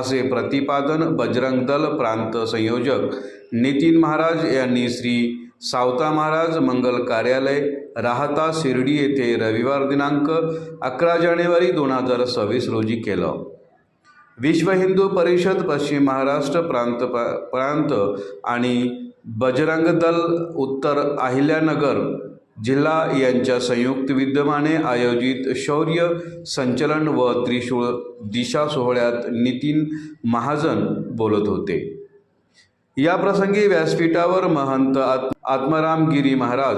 असे प्रतिपादन बजरंग दल प्रांत संयोजक नितीन महाराज यांनी श्री सावता महाराज मंगल कार्यालय राहता शिर्डी येथे रविवार दिनांक अकरा जानेवारी दोन हजार सव्वीस रोजी केलं. विश्व हिंदू परिषद पश्चिम महाराष्ट्र प्रांत प्रांत आणि बजरंग दल उत्तर अहिल्यानगर जिल्हा यांच्या संयुक्त विद्यमाने आयोजित शौर्य संचलन व त्रिशूळ दिशा सोहळ्यात नितीन महाजन बोलत होते. या प्रसंगी व्यासपीठावर महंत आत् आत्माराम गिरी महाराज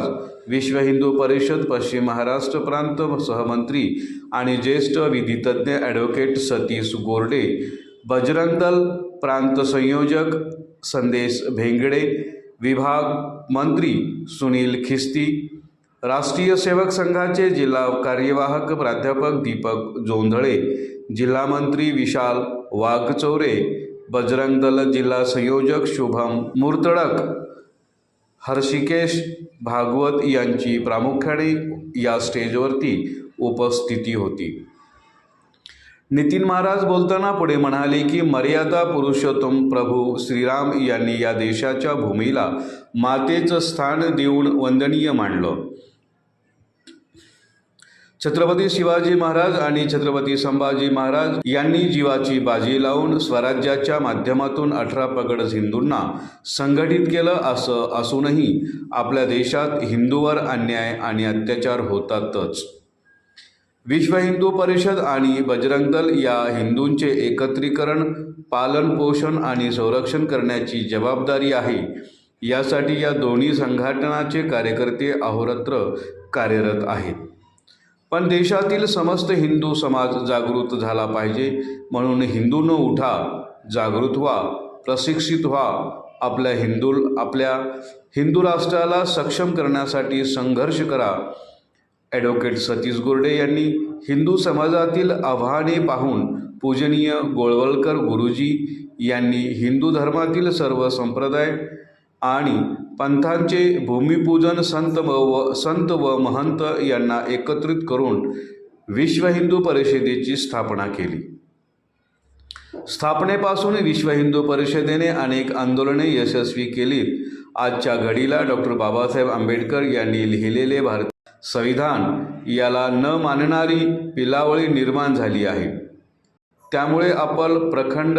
विश्व हिंदू परिषद पश्चिम महाराष्ट्र प्रांत सहमंत्री आणि ज्येष्ठ विधितज्ञ ॲडव्होकेट सतीश गोरडे बजरंग दल प्रांत संयोजक संदेश भेंगडे विभाग मंत्री सुनील खिस्ती राष्ट्रीय सेवक संघाचे जिल्हा कार्यवाहक प्राध्यापक दीपक जोंधळे जिल्हा मंत्री विशाल वाघचौरे बजरंग दल जिल्हा संयोजक शुभम मुर्तडक हर्षिकेश भागवत यांची प्रामुख्याने या स्टेजवरती उपस्थिती होती. नितीन महाराज बोलताना पुढे म्हणाले की मर्यादा पुरुषोत्तम प्रभू श्रीराम यांनी या देशाच्या भूमीला मातेचं स्थान देऊन वंदनीय मानलं. छत्रपती शिवाजी महाराज आणि छत्रपती संभाजी महाराज यांनी जीवाची बाजी लावून स्वराज्याच्या माध्यमातून अठरा पगड हिंदूंना संघटित केलं असं असूनही आपल्या देशात हिंदूवर अन्याय आणि अत्याचार होतातच. विश्व हिंदू परिषद आणि बजरंग दल या हिंदूंचे एकत्रीकरण पालन पोषण आणि संरक्षण करण्याची जबाबदारी आहे. यासाठी या दोन्ही संघटनाचे कार्यकर्ते अहोरात्र कार्यरत आहेत. पण देशातील समस्त हिंदू समाज जागृत झाला पाहिजे. म्हणून हिंदूनं उठा जागृत व्हा प्रशिक्षित व्हा. आपल्या हिंदू आपल्या हिंदू राष्ट्राला सक्षम करण्यासाठी संघर्ष करा. ॲडव्होकेट सतीश गोरडे यांनी हिंदू समाजातील आव्हाने पाहून पूजनीय गोळवलकर गुरुजी यांनी हिंदू धर्मातील सर्व संप्रदाय आणि पंथांचे भूमिपूजन संत व संत व महंत यांना एकत्रित करून विश्व हिंदू परिषदेची स्थापना केली. स्थापनेपासून विश्व हिंदू परिषदेने अनेक आंदोलने यशस्वी केलीत. आजच्या घडीला डॉक्टर बाबासाहेब आंबेडकर यांनी लिहिलेले भारत संविधान याला न मानणारी पिलावळी निर्माण झाली आहे. त्यामुळे आपण प्रखंड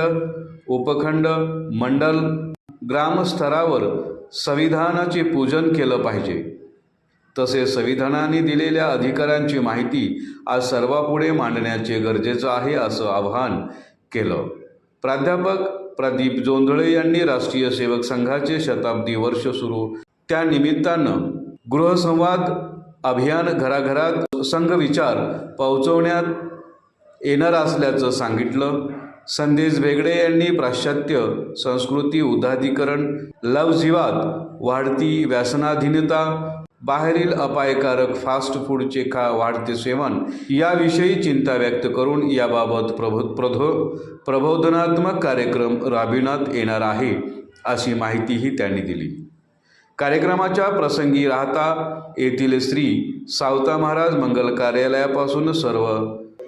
उपखंड मंडल ग्रामस्तरावर संविधानाचे पूजन केलं पाहिजे. तसेच संविधानाने दिलेल्या अधिकारांची माहिती आज सर्वापुढे मांडण्याचे गरजेचं आहे असं आवाहन केलं. प्राध्यापक प्रदीप जोंधळे यांनी राष्ट्रीय सेवक संघाचे शताब्दी वर्ष सुरू त्यानिमित्तानं गृहसंवाद अभियान घराघरात संघविचार पोहोचवण्यात येणार असल्याचं सांगितलं. संदेश बेगडे यांनी पाश्चात्य संस्कृती उदाधिकरण लवजीवात वाढती व्यसनाधीनता बाहेरील अपायकारक फास्ट फूडचे खा वाढते सेवन याविषयी चिंता व्यक्त करून याबाबत प्रबो प्रधो प्रबोधनात्मक कार्यक्रम राबविण्यात येणार आहे अशी माहितीही त्यांनी दिली. कार्यक्रमाच्या प्रसंगी राहता येथील श्री सावता महाराज मंगल कार्यालयापासून सर्व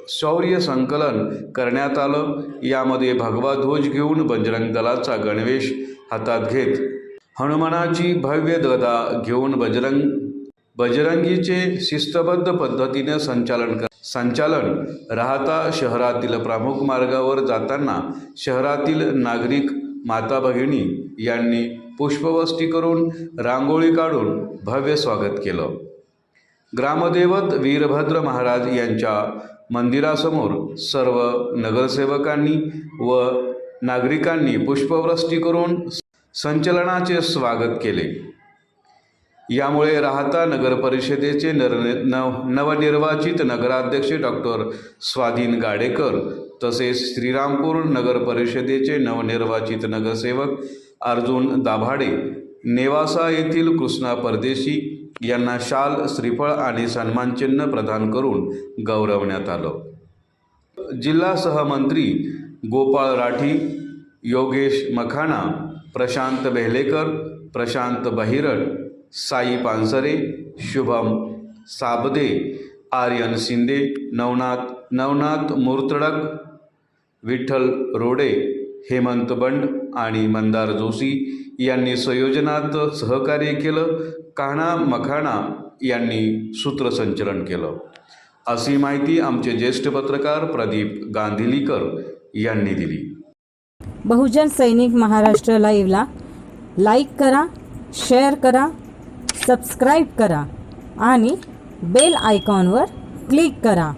शौर्य संकलन करण्यात आलं. यामध्ये भगवा ध्वज घेऊन बजरंग दलाचा गणवेश हातात घेत हनुमानाची भव्य गदा घेऊन बजरंग बजरंगीचे शिस्तबद्ध पद्धतीने संचालन कर संचालन राहता शहरातील प्रमुख मार्गावर जाताना शहरातील नागरिक माता भगिनी यांनी पुष्पवस्ती करून रांगोळी काढून भव्य स्वागत केलं. ग्रामदैवत वीरभद्र महाराज यांच्या मंदिरासमोर सर्व नगरसेवकांनी व नागरिकांनी पुष्पवृष्टी करून संचलनाचे स्वागत केले. यामुळे राहता नगर परिषदेचे नर नव नवनिर्वाचित नगराध्यक्ष डॉक्टर स्वाधीन गाडेकर तसेच श्रीरामपूर नगर परिषदेचे नवनिर्वाचित नगरसेवक अर्जुन दाभाडे नेवासा येथील कृष्णा परदेशी यांना शाल श्रीफळ आणि सन्मानचिन्ह प्रदान करून गौरवण्यात आलं. जिल्हा सहमंत्री गोपाळ राठी योगेश मखाना प्रशांत बेहलेकर प्रशांत बहिरड साई पानसरे शुभम साबदे आर्यन शिंदे नवनाथ नवनाथ मुर्तडक विठ्ठल रोडे हेमंत बंड आणि मंदार जोशी यांनी संयोजनात सहकार्य केलं कान्हा मखाणा यांनी सूत्रसंचलन केलं. अशी माहिती आमचे ज्येष्ठ पत्रकार प्रदीप गांधिलीकर यांनी दिली. बहुजन सैनिक महाराष्ट्र लाईव्हला लाईक करा शेअर करा सबस्क्राईब करा आणि बेल आयकॉनवर क्लिक करा.